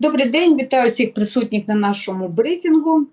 Добрий день, вітаю всіх присутніх на нашому брифінгу,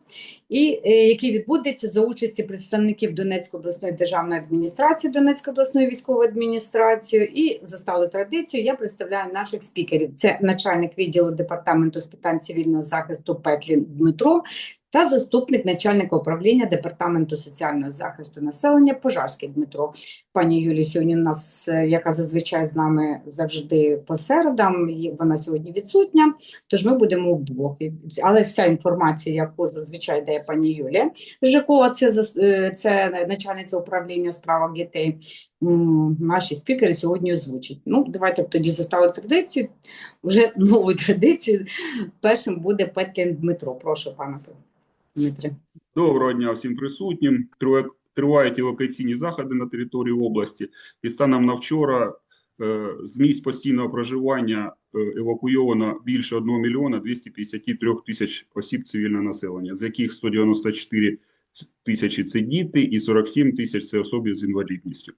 і, е, який відбудеться за участі представників Донецької обласної державної адміністрації, Донецької обласної військової адміністрації. І за сталою традицією я представляю наших спікерів. Це начальник відділу департаменту з питань цивільного захисту Петлін Дмитро та заступник начальника управління департаменту соціального захисту населення Пожарський Дмитро. Пані Юлі сьогодні у нас, е, яка зазвичай з нами завжди по середам, вона сьогодні відсутня, тож ми будемо вдвох. Але вся інформація, яку зазвичай дає пані Юлія Жикова, це, е, це начальниця управління у справах дітей, наші спікери сьогодні озвучать. Ну, давайте тоді заставили традицію, вже нову традицію. Першим буде Петлін Дмитро. Прошу, пане Дмитре. Доброго дня всім присутнім. Тривають евакуаційні заходи на території області. І станом на вчора з місць постійного проживання е, евакуйовано більше 1 мільйона 253 тисяч осіб цивільного населення, з яких 194 ц- тисячі – це діти і 47 тисяч – це особи з інвалідністю.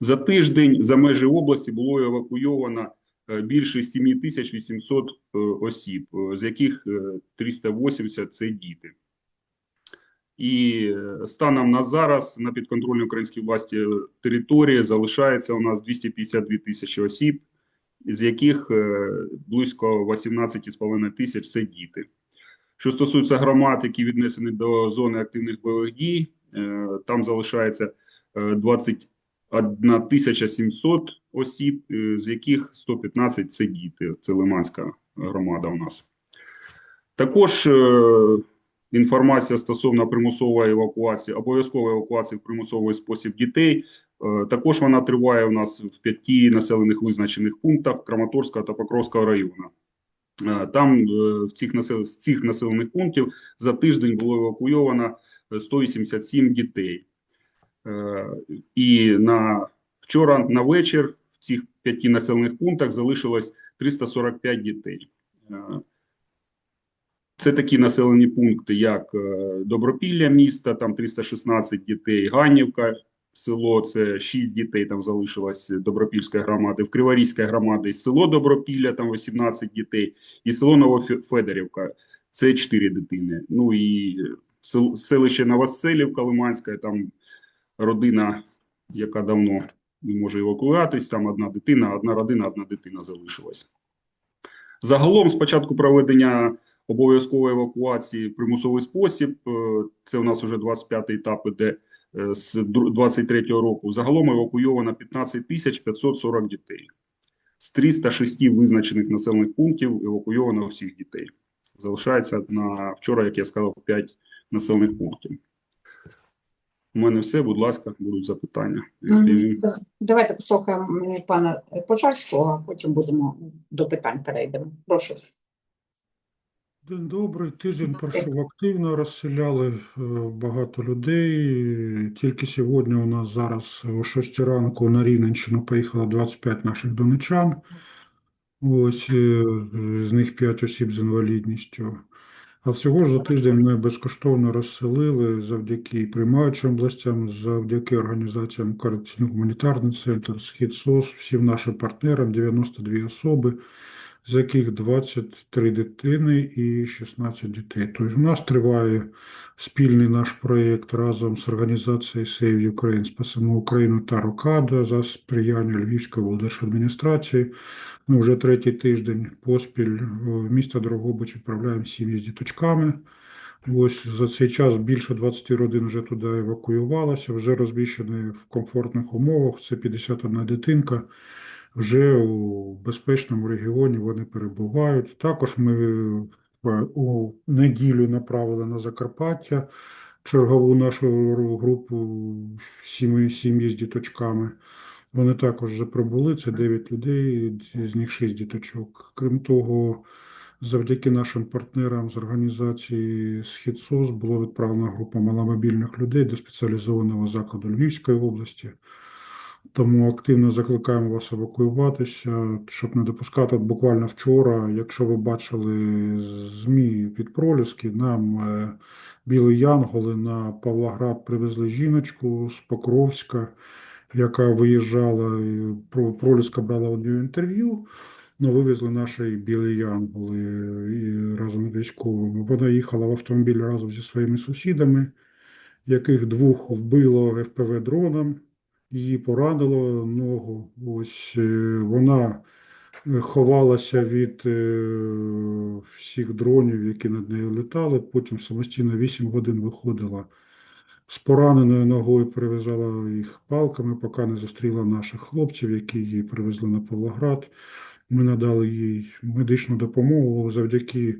За тиждень за межі області було евакуйовано е, більше 7 тисяч 800 е, осіб, е, з яких е, 380 – це діти. І е, станом на зараз на підконтрольній українській власті е, території залишається у нас 252 тисячі осіб, з яких е, близько 18,5 тисяч це діти. Що стосується громад, які віднесені до зони активних бойових дій, е, там залишається е, 21 тисяча 700 осіб, е, з яких 115 це діти. Це Лиманська громада у нас. Також е, інформація стосовно примусової евакуації, обов'язкової евакуації в примусовий спосіб дітей. Е, Також вона триває у нас в п'яти населених визначених пунктах Краматорського та Покровського району. Е, Там е, в цих з цих населених пунктів за тиждень було евакуйовано е, 187 дітей. І на вчора на вечір в цих п'яти населених пунктах залишилось 345 дітей. Е, це такі населені пункти, як е, Добропілля міста, там 316 дітей, Ганівка, село, це 6 дітей там залишилось Добропільської громади, в Криворізькій громаді село Добропілля, там 18 дітей, і село Новофедорівка, це 4 дитини. Ну і сел- селище Новоселівка Лиманська, там родина, яка давно не може евакуюватись, там одна дитина, одна родина, одна дитина залишилась. Загалом, з початку проведення обов'язкової евакуації в примусовий спосіб. е, Це у нас вже 25-й етап іде е, з 23-го року. Загалом евакуйовано 15 тисяч 540 дітей. З 306 визначених населених пунктів евакуйовано всіх дітей. Залишається на вчора, як я сказав, 5 населених пунктів. У мене все, будь ласка, будуть запитання. Давайте послухаємо пана Пожарського, а потім будемо до питань перейдемо. Прошу. День добрий. Тиждень пройшов активно, розселяли е, багато людей. Тільки сьогодні у нас зараз о 6 ранку на Рівненщину поїхало 25 наших донечан. Ось е, з них 5 осіб з інвалідністю. А всього ж за тиждень ми безкоштовно розселили завдяки приймаючим областям, завдяки організаціям Координаційний гуманітарний центр, Схід СОС, всім нашим партнерам 92 особи з яких 23 дитини і 16 дітей. Тобто в нас триває спільний наш проєкт разом з організацією Save Ukraine Спасемо Україну та Рокада за сприяння Львівської облдержадміністрації. Ми вже третій тиждень поспіль в місто Дрогобич відправляємо сім'ї з діточками. Ось за цей час більше 20 родин вже туди евакуювалося, вже розміщені в комфортних умовах. Це 51 дитинка вже у безпечному регіоні вони перебувають. Також ми е, у неділю направили на Закарпаття чергову нашу групу сім'ї з діточками. Вони також вже прибули, це 9 людей, з них 6 діточок. Крім того, завдяки нашим партнерам з організації «Східсос» було відправлена група маломобільних людей до спеціалізованого закладу Львівської області. Тому активно закликаємо вас евакуюватися, щоб не допускати. Буквально вчора, якщо ви бачили ЗМІ від проліски, нам е, Білі Янголи на Павлоград привезли жіночку з Покровська. яка виїжджала, Проліска брала нього інтерв'ю. Ну, вивезли наші білі янголи і разом з військовими. Вона їхала в автомобілі разом зі своїми сусідами, яких двох вбило ФПВ дроном, її поранило ногу. Ось е, вона е, ховалася від е, всіх дронів, які над нею літали. Потім самостійно 8 годин виходила з пораненою ногою, перев'язала їх палками, поки не зустріла наших хлопців, які її привезли на Павлоград. Ми надали їй медичну допомогу завдяки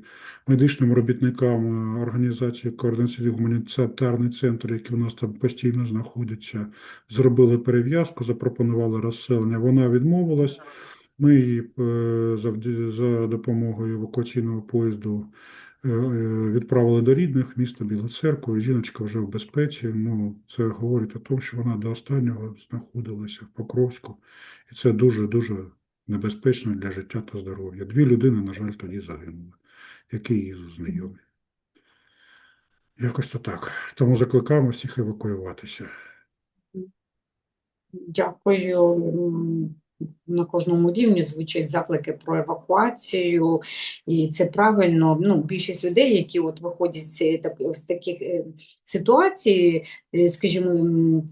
медичним робітникам е, організації Координаційний гуманітарний центр, які у нас там постійно знаходяться, зробили перев'язку, запропонували розселення. Вона відмовилась. Ми її е, за допомогою евакуаційного поїзду е, відправили до рідних, місто Біла Церква, жіночка вже в безпеці. Ну, це говорить о тому, що вона до останнього знаходилася в Покровську, і це дуже-дуже небезпечно для життя та здоров'я. Дві людини, на жаль, тоді загинули, які її знайомі. Якось то так. Тому закликаємо всіх евакуюватися. Дякую. На кожному рівні звучать заклики про евакуацію, і це правильно. Ну, більшість людей, які от виходять з так- з таких е, ситуацій, е, скажімо,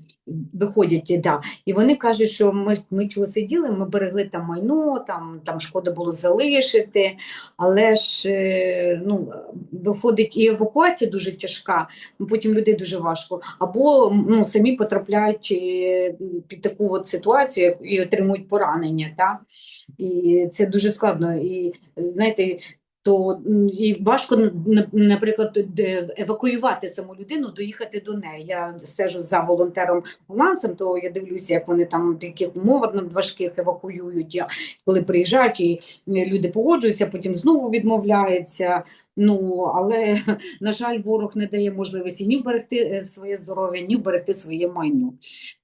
виходять, да, і вони кажуть, що ми, ми чого сиділи, ми берегли там майно, там, там шкода було залишити, але ж е, ну, виходить і евакуація дуже тяжка, потім людей дуже важко, або ну, самі потрапляють е, під таку от ситуацію і отримують поранення. Та? І це дуже складно. І знаєте, то і важко, наприклад, евакуювати саму людину, доїхати до неї. Я стежу за волонтером голландцем, то я дивлюся, як вони там таких умовах важких евакуюють. Я, коли приїжджають, і люди погоджуються, потім знову відмовляються. Ну, але, на жаль, ворог не дає можливості ні вберегти е, своє здоров'я, ні вберегти своє майно.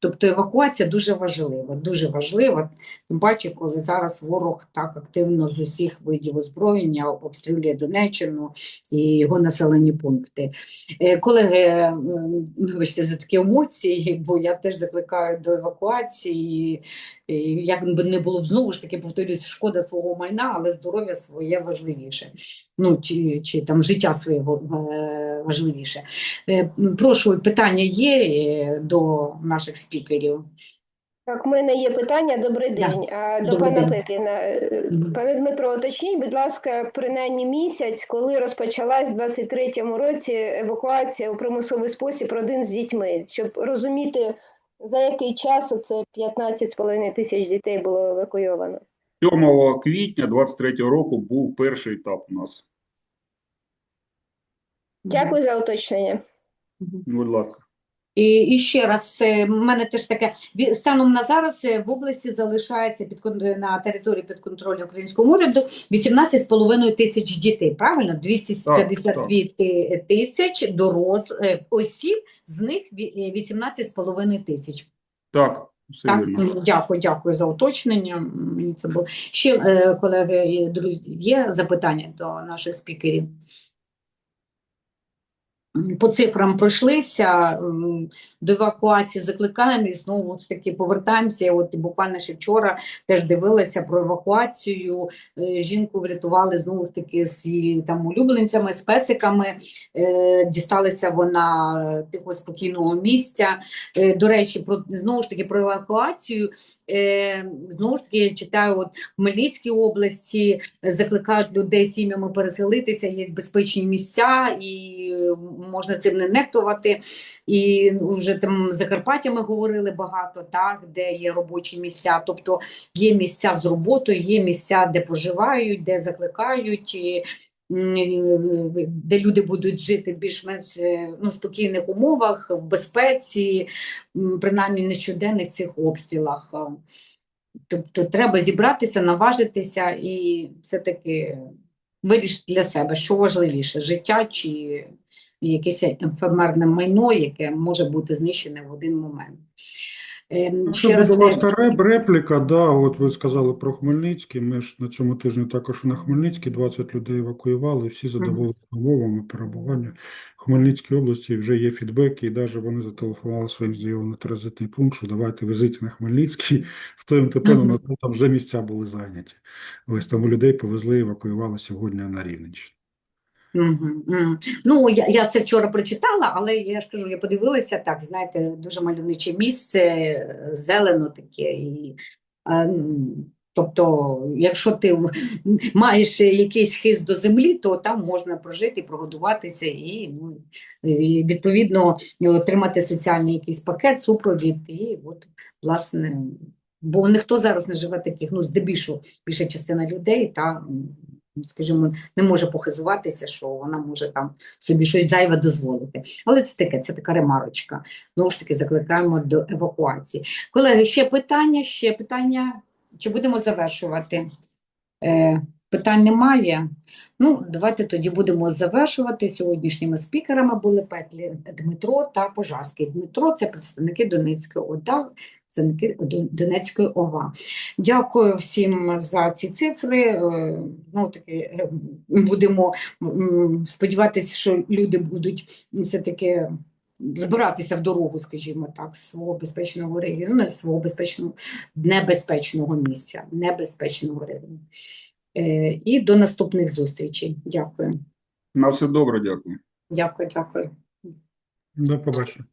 Тобто евакуація дуже важлива, дуже важлива. Тим паче, коли зараз ворог так активно з усіх видів озброєння обстрілює Донеччину і його населені пункти. Е, Колеги, вибачте за такі емоції, бо я теж закликаю до евакуації. Як би не було б знову ж таки, повторюсь, шкода свого майна, але здоров'я своє важливіше. Ну, чи, чи там життя своє важливіше. Е, Прошу, питання є е, до наших спікерів? Так, в мене є питання. Добрий день. А, До Добрий пана день. Петліна. Пане Дмитро, уточніть, будь ласка, принаймні місяць, коли розпочалась в 23-му році евакуація у примусовий спосіб родин з дітьми, щоб розуміти, за який час оце 15,5 тисяч дітей було евакуйовано. 7 квітня 23 року був перший етап у нас. Дякую за уточнення. Будь ласка. І, і ще раз, е, в мене теж таке, станом на зараз е, в області залишається під, е, на території під контролем українського уряду 18,5 тисяч дітей, правильно? 252 ти- тисяч дорос, е, осіб, з них ві- е, 18,5 тисяч. Так, Так, дякую, дякую за уточнення. Мені це було. Ще, колеги і друзі, є запитання до наших спікерів? По цифрам пройшлися, до евакуації закликаємо і знову ж таки повертаємося. От буквально ще вчора теж дивилася про евакуацію. Е, Жінку врятували знову ж таки з її там улюбленцями, з песиками. Е, Дісталася вона тихо спокійного місця. Е, До речі, про знову ж таки про евакуацію. Е, Знову ж таки, читаю, от в Хмельницькій області е, закликають людей сім'ями переселитися, є безпечні місця, і е, можна цим не нехтувати. І вже там Закарпаття ми говорили багато, так, де є робочі місця. Тобто є місця з роботою, є місця, де проживають, де закликають. Де люди будуть жити в більш-менш е, ну, спокійних умовах, в безпеці, принаймні не щоденних цих обстрілах. Тобто треба зібратися, наважитися і все-таки вирішити для себе, що важливіше, життя чи якесь ефемерне майно, яке може бути знищене в один момент. Ем, Якщо ще раз, буде е, ласка реп- репліка, да, от ви сказали про Хмельницький. Ми ж на цьому тижні також на Хмельницький 20 людей евакуювали, всі задоволені умовами перебування в Хмельницькій області. Вже є фідбеки, і навіть вони зателефонували своїм знайомим на транзитний пункт, що давайте везіть на Хмельницький. В той МТП Мгм. ну, там вже місця були зайняті. Ось тому людей повезли, евакуювали сьогодні на Рівненщину. Ну, я, я це вчора прочитала, але я ж кажу, я подивилася так, знаєте, дуже мальовниче місце, зелено таке. І, м, тобто, якщо ти маєш якийсь хист до землі, то там можна прожити, прогодуватися і, ну, і відповідно отримати соціальний якийсь пакет, супровід. І от, власне, бо ніхто зараз не живе таких, ну, здебільшого, більша частина людей, та, скажімо, не може похизуватися, що вона може там собі щось зайве дозволити. Але це таке, це така ремарочка. Знову ж таки, закликаємо до евакуації. Колеги, ще питання, ще питання. Чи будемо завершувати? Е, питань немає. Ну, давайте тоді будемо завершувати. Сьогоднішніми спікерами були Петлі Дмитро та Пожарський. Дмитро це представники Донецької ОДА, представники Донецької ОВА. Дякую всім за ці цифри. Ну, таки, е, будемо сподіватися, що люди будуть все-таки збиратися в дорогу, скажімо так, з свого безпечного регіону, свого безпечного, небезпечного місця, небезпечного регіону. Е, І до наступних зустрічей. Дякую. На все добре, дякую. Дякую, дякую. До побачення.